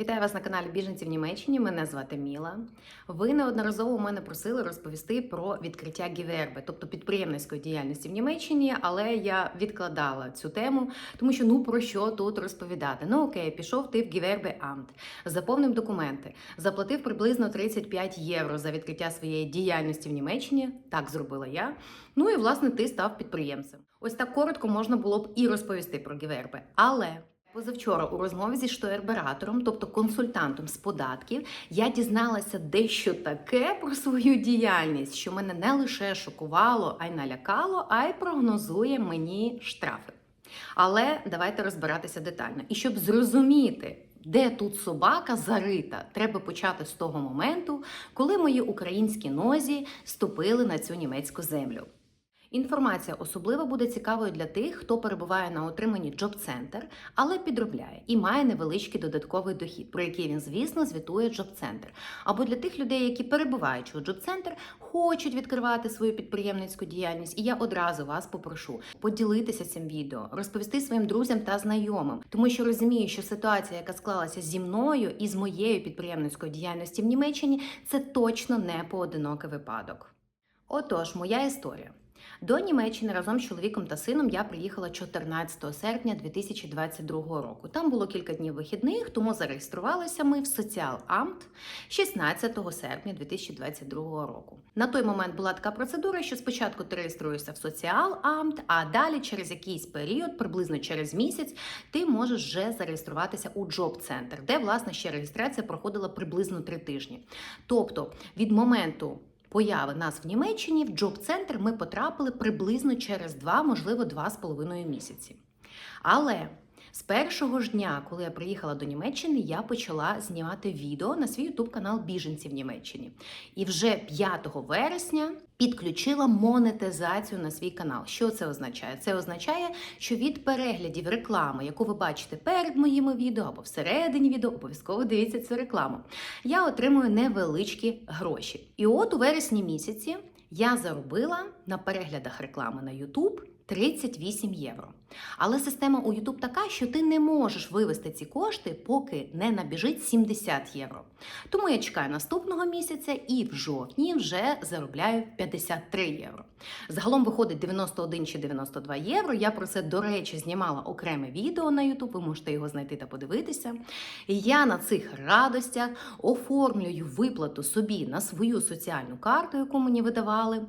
Вітаю вас на каналі Біженці в Німеччині. Мене звати Міла. Ви неодноразово мене просили розповісти про відкриття гіверби, тобто підприємницької діяльності в Німеччині, але я відкладала цю тему, тому що ну про що тут розповідати? Ну окей, пішов ти в гівербе Амт, заповнив документи, заплатив приблизно 35 євро за відкриття своєї діяльності в Німеччині. Так зробила я. Ну і власне ти став підприємцем. Ось так коротко можна було б і розповісти про гіверби. Але Позавчора у розмові зі штоербератором, тобто консультантом з податків, я дізналася дещо таке про свою діяльність, що мене не лише шокувало, а й налякало, а й прогнозує мені штрафи. Але давайте розбиратися детально. І щоб зрозуміти, де тут собака зарита, треба почати з того моменту, коли мої українські нозі ступили на цю німецьку землю. Інформація особливо буде цікавою для тих, хто перебуває на отриманні джоб-центр, але підробляє і має невеличкий додатковий дохід, про який він, звісно, звітує джоб-центр. Або для тих людей, які перебуваючи у джоб-центр, хочуть відкривати свою підприємницьку діяльність. І я одразу вас попрошу поділитися цим відео, розповісти своїм друзям та знайомим, тому що розумію, що ситуація, яка склалася зі мною і з моєю підприємницькою діяльністю в Німеччині, це точно не поодинокий випадок. Отож, моя історія. До Німеччини разом з чоловіком та сином я приїхала 14 серпня 2022 року. Там було кілька днів вихідних, тому зареєструвалися ми в Соціал-Амт 16 серпня 2022 року. На той момент була така процедура, що спочатку ти реєструєшся в Соціал-Амт, а далі через якийсь період, приблизно через місяць, ти можеш вже зареєструватися у Джоб-центр, де власне ще реєстрація проходила приблизно три тижні. Тобто від моменту появи нас в Німеччині в джоб-центр ми потрапили приблизно через два, можливо, два з половиною місяці. Але з першого ж дня, коли я приїхала до Німеччини, я почала знімати відео на свій ютуб канал Біженці в Німеччині. І вже 5 вересня підключила монетизацію на свій канал. Що це означає? Це означає, що від переглядів реклами, яку ви бачите перед моїми відео або всередині відео, обов'язково дивіться цю рекламу. Я отримую невеличкі гроші. І от у вересні місяці я заробила на переглядах реклами на YouTube 38 євро. Але система у YouTube така, що ти не можеш вивести ці кошти, поки не набіжить 70 євро. Тому я чекаю наступного місяця і в жовтні вже заробляю 53 євро. Загалом виходить 91 чи 92 євро. Я про це, до речі, знімала окреме відео на YouTube, ви можете його знайти та подивитися. Я на цих радостях оформлюю виплату собі на свою соціальну карту, яку мені видавали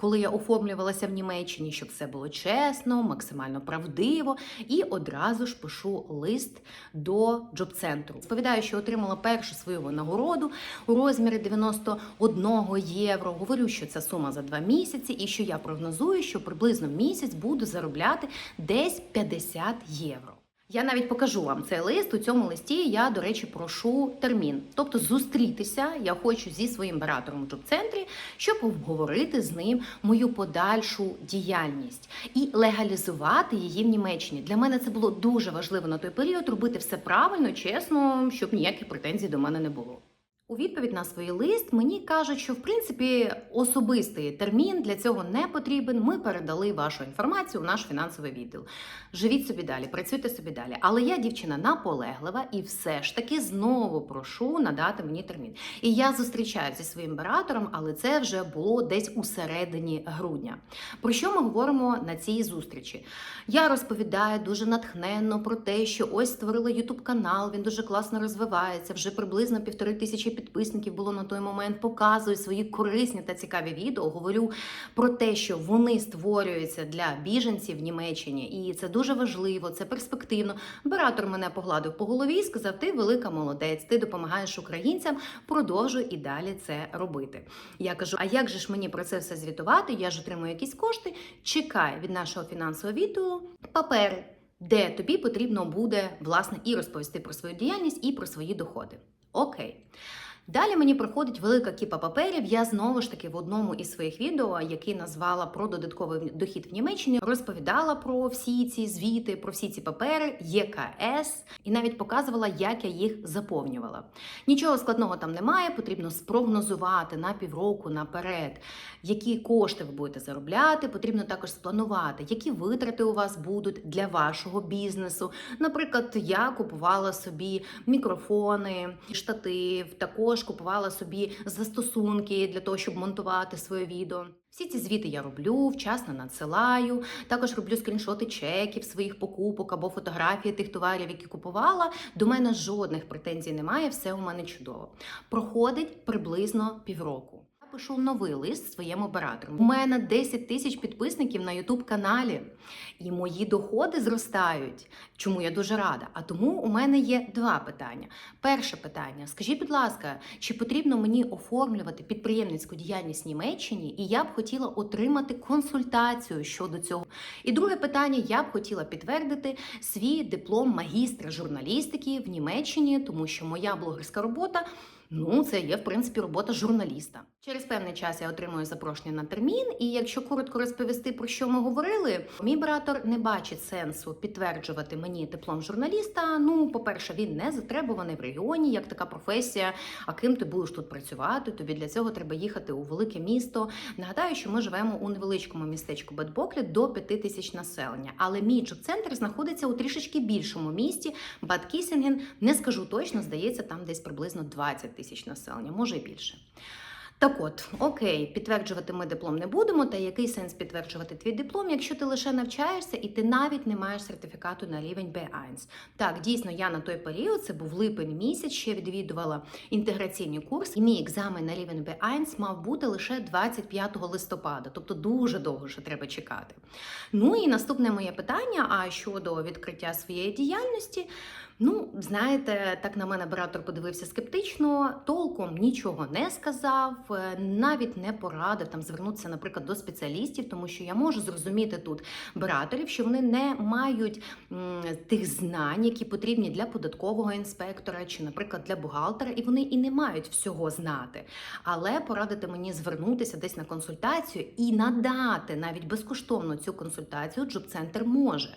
коли я оформлювалася в Німеччині, щоб все було чесно, максимально правдиво, і одразу ж пишу лист до джоб-центру. Сповідаю, що отримала першу свою винагороду у розмірі 91 євро. Говорю, що це сума за два місяці, і що я прогнозую, що приблизно місяць буду заробляти десь 50 євро. Я навіть покажу вам цей лист. У цьому листі я, до речі, прошу термін. Тобто зустрітися я хочу зі своїм братором в джоб-центрі, щоб обговорити з ним мою подальшу діяльність і легалізувати її в Німеччині. Для мене це було дуже важливо на той період робити все правильно, чесно, щоб ніяких претензій до мене не було. У відповідь на свій лист мені кажуть, що в принципі особистий термін для цього не потрібен. Ми передали вашу інформацію у наш фінансовий відділ. Живіть собі далі, працюйте собі далі. Але я дівчина наполеглива і все ж таки знову прошу надати мені термін. І я зустрічаюся зі своїм баратором, але це вже було десь у середині грудня. Про що ми говоримо на цій зустрічі? Я розповідаю дуже натхненно про те, що ось створила Ютуб канал. Він дуже класно розвивається. Вже приблизно півтори тисячі підписників було на той момент. Показую свої корисні та цікаві відео. Говорю про те, що вони створюються для біженців в Німеччині, і це дуже важливо, це перспективно. Баратор мене погладив по голові і сказав: Ти велика молодець, ти допомагаєш українцям. Продовжуй і далі це робити. Я кажу: а як же ж мені про це все звітувати? Я ж отримую якісь кошти. Чекай від нашого фінансового відділу папери. Де тобі потрібно буде власне і розповісти про свою діяльність, і про свої доходи. Окей. Далі мені приходить велика кіпа паперів. Я знову ж таки в одному із своїх відео, який назвала про додатковий дохід в Німеччині, розповідала про всі ці звіти, про всі ці папери, ЄКС, і навіть показувала, як я їх заповнювала. Нічого складного там немає, потрібно спрогнозувати на півроку наперед, які кошти ви будете заробляти. Потрібно також спланувати, які витрати у вас будуть для вашого бізнесу. Наприклад, я купувала собі мікрофони, штатив, також купувала собі застосунки для того, щоб монтувати своє відео. Всі ці звіти я роблю, вчасно надсилаю. Також роблю скріншоти чеків своїх покупок або фотографії тих товарів, які купувала. До мене жодних претензій немає, все у мене чудово. Проходить приблизно півроку. Пишу новий лист своєму оператору. У мене 10 тисяч підписників на youtube каналі, і мої доходи зростають. Чому я дуже рада? А тому у мене є два питання. Перше питання: скажіть, будь ласка, чи потрібно мені оформлювати підприємницьку діяльність в Німеччині? І я б хотіла отримати консультацію щодо цього. І друге питання: я б хотіла підтвердити свій диплом магістра журналістики в Німеччині, тому що моя блогерська робота. Ну, це є в принципі робота журналіста. Через певний час я отримую запрошення на термін, і якщо коротко розповісти про що ми говорили, мій братор не бачить сенсу підтверджувати мені диплом журналіста. Ну, по-перше, він не затребуваний в регіоні, як така професія. А ким ти будеш тут працювати? Тобі для цього треба їхати у велике місто. Нагадаю, що ми живемо у невеличкому містечку Бетбоклі до 5 тисяч населення. Але мій джоб-центр знаходиться у трішечки більшому місті. Бад Кісінген, не скажу точно, здається, там десь приблизно 20 тисяч населення, може і більше. Так от, окей, підтверджувати ми диплом не будемо. Та який сенс підтверджувати твій диплом, якщо ти лише навчаєшся і ти навіть не маєш сертифікату на рівень B1? Так, дійсно, я на той період, це був липень місяць, ще відвідувала інтеграційний курс, і мій екзамен на рівень B1 мав бути лише 25 листопада, тобто дуже довго ще треба чекати. Ну і наступне моє питання: а щодо відкриття своєї діяльності. Ну, знаєте, так на мене оператор подивився скептично, толком нічого не сказав, е, навіть не порадив там звернутися, наприклад, до спеціалістів, тому що я можу зрозуміти тут операторів, що вони не мають м, тих знань, які потрібні для податкового інспектора чи, наприклад, для бухгалтера, і вони і не мають всього знати. Але порадити мені звернутися десь на консультацію і надати навіть безкоштовно цю консультацію джоб-центр може.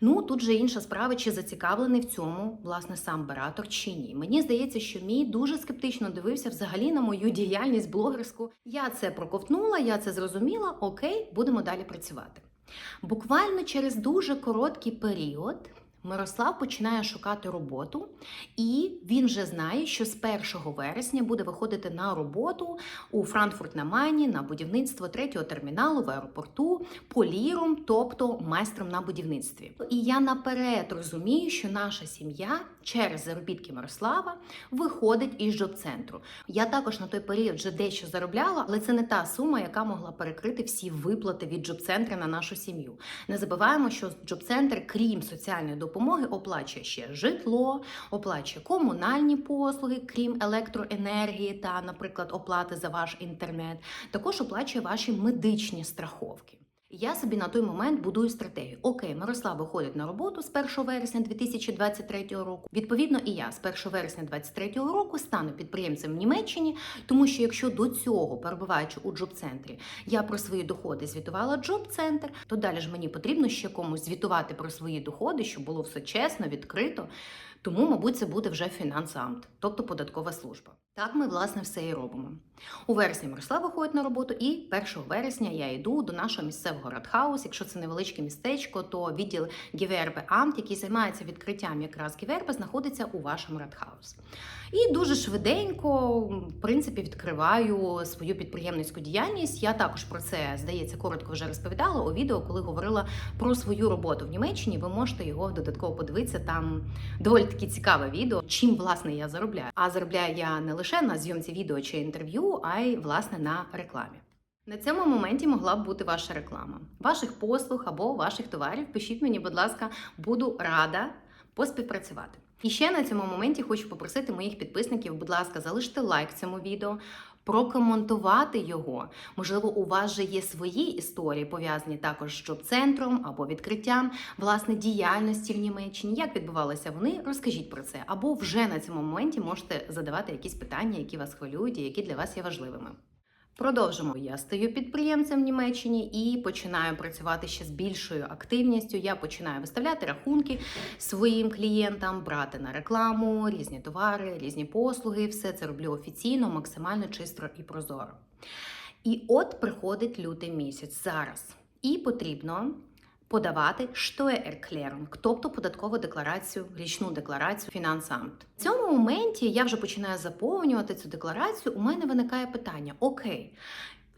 Ну тут же інша справа, чи зацікавлений в цьому власне сам Бараток чи ні. Мені здається, що мій дуже скептично дивився взагалі на мою діяльність блогерську. Я це проковтнула, я це зрозуміла. Окей, будемо далі працювати. Буквально через дуже короткий період. Мирослав починає шукати роботу, і він вже знає, що з 1 вересня буде виходити на роботу у Франкфурт на Майні на будівництво третього терміналу в аеропорту поліром, тобто майстром на будівництві. І я наперед розумію, що наша сім'я через заробітки Мирослава виходить із джоб-центру. Я також на той період вже дещо заробляла, але це не та сума, яка могла перекрити всі виплати від джоб-центру на нашу сім'ю. Не забуваємо, що джоб-центр, крім соціальної допомоги, оплачує ще житло, оплачує комунальні послуги, крім електроенергії та, наприклад, оплати за ваш інтернет. Також оплачує ваші медичні страховки. Я собі на той момент будую стратегію. Окей, Мирослав виходить на роботу з 1 вересня 2023 року. Відповідно, і я з 1 вересня 2023 року стану підприємцем в Німеччині, тому що якщо до цього, перебуваючи у джоб-центрі, я про свої доходи звітувала джоб-центр, то далі ж мені потрібно ще комусь звітувати про свої доходи, щоб було все чесно, відкрито. Тому, мабуть, це буде вже фінансамт, тобто податкова служба. Так ми, власне, все і робимо. У вересні Мирослав виходить на роботу, і 1 вересня я йду до нашого місцевого радхаус. Якщо це невеличке містечко, то відділ Гівербе Амт, який займається відкриттям якраз Гівербе, знаходиться у вашому радхаус. І дуже швиденько, в принципі, відкриваю свою підприємницьку діяльність. Я також про це, здається, коротко вже розповідала у відео, коли говорила про свою роботу в Німеччині. Ви можете його додатково подивитися. Там доволі таки цікаве відео. Чим власне я заробляю? А заробляю я не лише на зйомці відео чи інтерв'ю, а й власне на рекламі. На цьому моменті могла б бути ваша реклама, ваших послуг або ваших товарів. Пишіть мені, будь ласка, буду рада поспівпрацювати. І ще на цьому моменті хочу попросити моїх підписників, будь ласка, залиште лайк цьому відео, прокоментувати його. Можливо, у вас же є свої історії, пов'язані також з джоб-центром або відкриттям власне діяльності в Німеччині. Як відбувалися вони? Розкажіть про це. Або вже на цьому моменті можете задавати якісь питання, які вас хвилюють і які для вас є важливими. Продовжимо. Я стаю підприємцем в Німеччині і починаю працювати ще з більшою активністю. Я починаю виставляти рахунки своїм клієнтам, брати на рекламу, різні товари, різні послуги. Все це роблю офіційно, максимально чисто і прозоро. І от приходить лютий місяць зараз, і потрібно. Подавати Steuererklärung, тобто податкову декларацію, річну декларацію фінансамт. В цьому моменті я вже починаю заповнювати цю декларацію. У мене виникає питання: окей,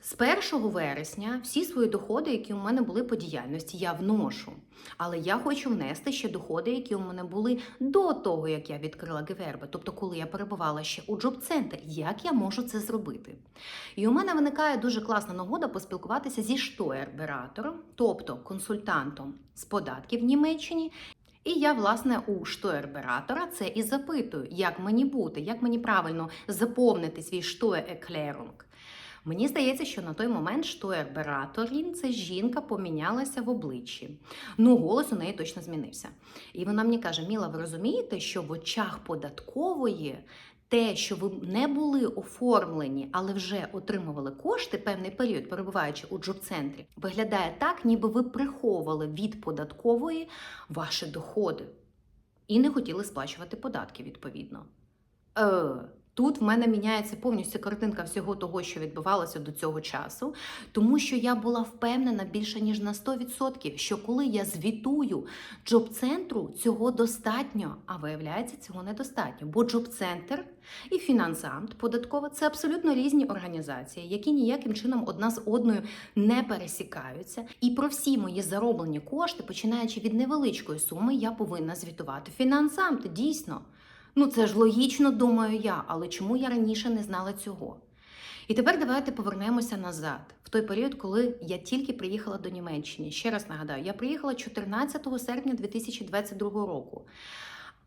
з 1 вересня всі свої доходи, які у мене були по діяльності, я вношу. Але я хочу внести ще доходи, які у мене були до того, як я відкрила Гевербе, тобто коли я перебувала ще у джоб-центрі. Як я можу це зробити? І у мене виникає дуже класна нагода поспілкуватися зі штоєрбератором, тобто консультантом з податків в Німеччині. І я, власне, у штоєрбератора це і запитую, як мені бути, як мені правильно заповнити свій штоєрклерунг. Мені здається, що на той момент штоєрбераторін, це жінка помінялася в обличчі. Ну, голос у неї точно змінився. І вона мені каже: Міла, ви розумієте, що в очах податкової те, що ви не були оформлені, але вже отримували кошти певний період, перебуваючи у джоб-центрі, виглядає так, ніби ви приховували від податкової ваші доходи і не хотіли сплачувати податки відповідно. Е, Тут в мене міняється повністю картинка всього того, що відбувалося до цього часу, тому що я була впевнена більше ніж на 100%, що коли я звітую джоб-центру, цього достатньо, а виявляється, цього недостатньо. Бо джоб-центр і фінансамт податкова це абсолютно різні організації, які ніяким чином одна з одною не пересікаються. І про всі мої зароблені кошти, починаючи від невеличкої суми, я повинна звітувати фінансамт. Дійсно. Ну, це ж логічно, думаю я, але чому я раніше не знала цього? І тепер давайте повернемося назад, в той період, коли я тільки приїхала до Німеччини. Ще раз нагадаю, я приїхала 14 серпня 2022 року.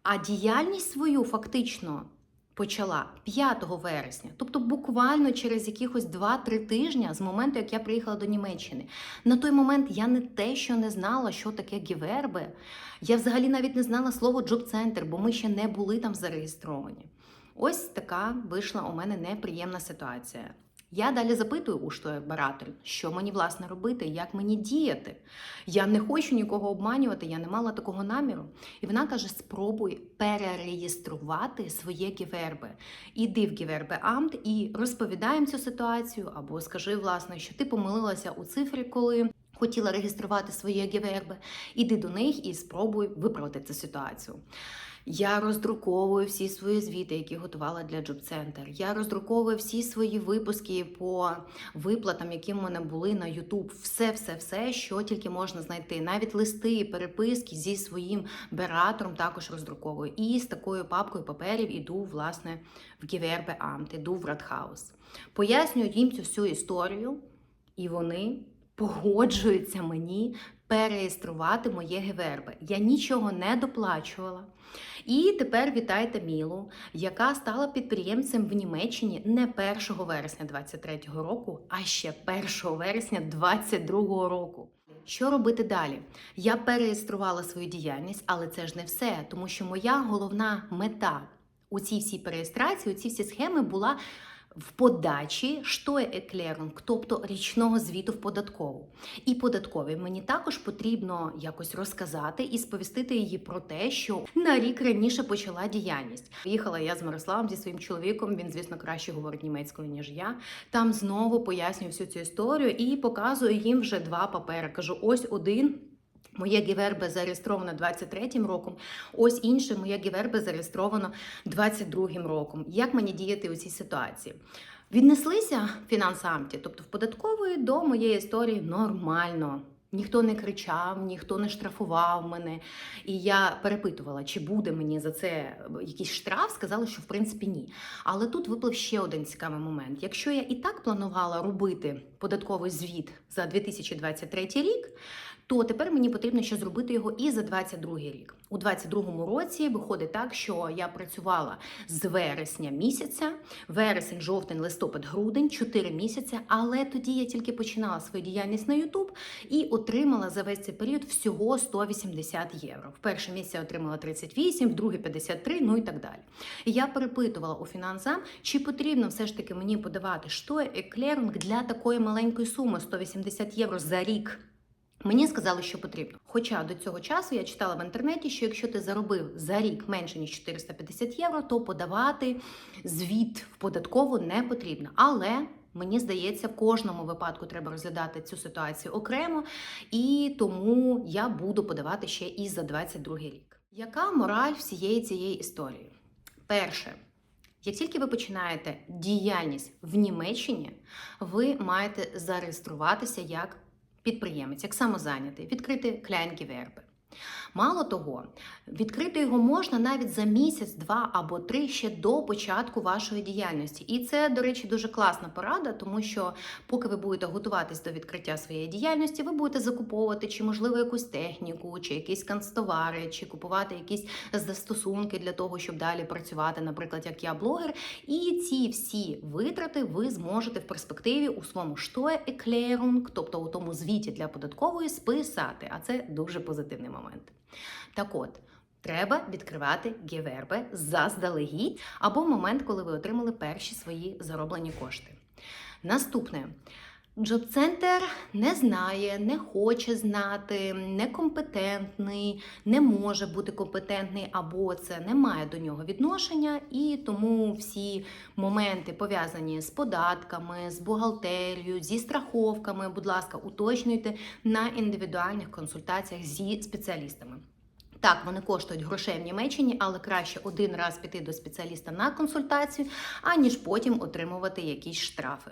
А діяльність свою фактично почала 5 вересня, тобто буквально через якихось 2-3 тижні з моменту, як я приїхала до Німеччини. На той момент я не те, що не знала, що таке гіверби. Я взагалі навіть не знала слово джоб-центр, бо ми ще не були там зареєстровані. Ось така вийшла у мене неприємна ситуація. Я далі запитую у штоєрбараторів, що мені власне робити, як мені діяти. Я не хочу нікого обманювати, я не мала такого наміру. І вона каже: спробуй перереєструвати своє гівербе. Іди в гівербе Амт і розповідаємо цю ситуацію, або скажи, власне, що ти помилилася у цифрі, коли. Хотіла реєструвати своє гівербе, іди до них і спробуй виправити цю ситуацію. Я роздруковую всі свої звіти, які готувала для Job Center. Я роздруковую всі свої випуски по виплатам, які в мене були на YouTube. Все, все, все, що тільки можна знайти. Навіть листи, переписки зі своїм бератором також роздруковую. І з такою папкою паперів іду власне в Гівербе Амт, іду в Радхаус. Пояснюю їм цю всю історію, і вони погоджуються мені переєструвати моє гевербе. Я нічого не доплачувала. І тепер вітайте Мілу, яка стала підприємцем в Німеччині не 1 вересня 23-го року, а ще 1 вересня 22-го року. Що робити далі? Я переєструвала свою діяльність, але це ж не все, тому що моя головна мета у цій всій переєстрації, у ці всі схеми була в подачі Steuererklärung, тобто річного звіту в податкову. І податковій мені також потрібно якось розказати і сповістити її про те, що на рік раніше почала діяльність. Їхала я з Мирославом зі своїм чоловіком. Він, звісно, краще говорить німецькою ніж я. Там знову пояснюю всю цю історію і показую їм вже два папери. Кажу: ось один. Моє гівербе зареєстровано 23-м роком, ось інше моє гівербе зареєстровано 22-м роком. Як мені діяти у цій ситуації? Віднеслися фінансамті, тобто в податкової до моєї історії нормально. Ніхто не кричав, ніхто не штрафував мене. І я перепитувала, чи буде мені за це якийсь штраф. Сказали, що в принципі ні. Але тут виплив ще один цікавий момент. Якщо я і так планувала робити податковий звіт за 2023 рік, то тепер мені потрібно ще зробити його і за 22 рік. У 22 році виходить так, що я працювала з вересня місяця, вересень, жовтень, листопад, грудень, 4 місяці. Але тоді я тільки починала свою діяльність на YouTube і отримала за весь цей період всього 180 євро. В перше місяці я отримала 38, в друге 53, ну і так далі. Я перепитувала у фінансам, чи потрібно все ж таки мені подавати що еклеринг для такої маленької суми 180 євро за рік. Мені сказали, що потрібно. Хоча до цього часу я читала в інтернеті, що якщо ти заробив за рік менше ніж 450 євро, то подавати звіт в податкову не потрібно. Але мені здається, в кожному випадку треба розглядати цю ситуацію окремо, і тому я буду подавати ще і за 22 рік. Яка мораль всієї цієї історії? Перше. Як тільки ви починаєте діяльність в Німеччині, ви маєте зареєструватися як підприємець, як самозайнятий, відкрити кляйнгіверби. Мало того, відкрити його можна навіть за місяць, два або три ще до початку вашої діяльності. І це, до речі, дуже класна порада, тому що поки ви будете готуватись до відкриття своєї діяльності, ви будете закуповувати чи, можливо, якусь техніку, чи якісь канцтовари, чи купувати якісь застосунки для того, щоб далі працювати, наприклад, як я блогер. І ці всі витрати ви зможете в перспективі у своєму Steuererklärung, тобто у тому звіті для податкової, списати. А це дуже позитивний момент. Так от. Треба відкривати гіверби заздалегідь або в момент, коли ви отримали перші свої зароблені кошти. Наступне. Джоб-центр не знає, не хоче знати, некомпетентний, не може бути компетентний, або це не має до нього відношення, і тому всі моменти пов'язані з податками, з бухгалтерією, зі страховками, будь ласка, уточнюйте на індивідуальних консультаціях зі спеціалістами. Так, вони коштують грошей в Німеччині, але краще один раз піти до спеціаліста на консультацію, аніж потім отримувати якісь штрафи.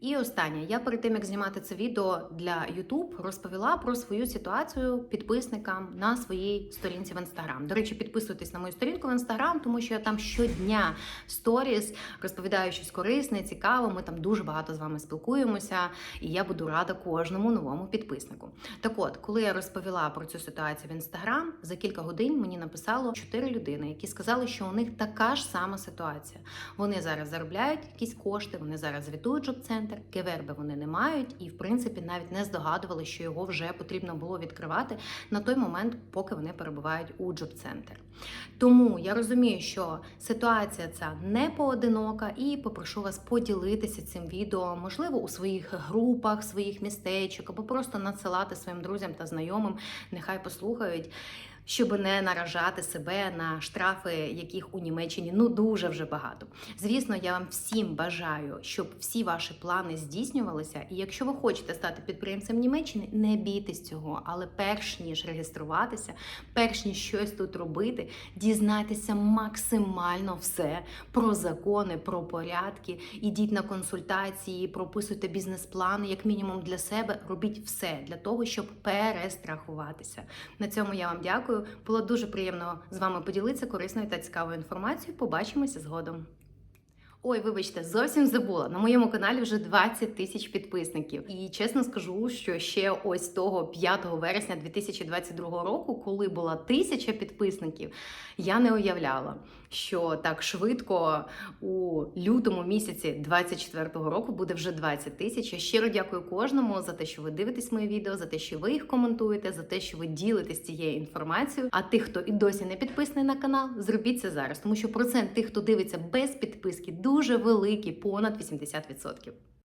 І останнє, я перед тим як знімати це відео для YouTube, розповіла про свою ситуацію підписникам на своїй сторінці в Instagram. До речі, підписуйтесь на мою сторінку в Instagram, тому що я там щодня сторіс розповідаю щось корисне, цікаве. Ми там дуже багато з вами спілкуємося, і я буду рада кожному новому підписнику. Так от, коли я розповіла про цю ситуацію в Instagram, за кілька годин мені написало чотири людини, які сказали, що у них така ж сама ситуація. Вони зараз заробляють якісь кошти, вони зараз звітують джоб-центр, Геверби вони не мають, і в принципі навіть не здогадували, що його вже потрібно було відкривати на той момент, поки вони перебувають у джоб-центр. Тому я розумію, що ситуація ця не поодинока, і попрошу вас поділитися цим відео, можливо, у своїх групах, своїх містечок, або просто надсилати своїм друзям та знайомим, нехай послухають. Щоб не наражати себе на штрафи, яких у Німеччині ну дуже вже багато. Звісно, я вам всім бажаю, щоб всі ваші плани здійснювалися. І якщо ви хочете стати підприємцем Німеччини, не бійтесь цього. Але перш ніж реєструватися, перш ніж щось тут робити, дізнайтеся максимально все про закони, про порядки. Ідіть на консультації, прописуйте бізнес-плани, як мінімум для себе. Робіть все для того, щоб перестрахуватися. На цьому я вам дякую. Було дуже приємно з вами поділитися корисною та цікавою інформацією. Побачимося згодом. Ой, вибачте, зовсім забула. На моєму каналі вже 20 тисяч підписників. І чесно скажу, що ще ось того 5 вересня 2022 року, коли була тисяча підписників, я не уявляла, що так швидко у лютому місяці 24-го року буде вже 20 тисяч. Я щиро дякую кожному за те, що ви дивитесь мої відео, за те, що ви їх коментуєте, за те, що ви ділитесь цією інформацією. А тих, хто і досі не підписаний на канал, зробіть це зараз, тому що процент тих, хто дивиться без підписки, дуже великий, понад 80%.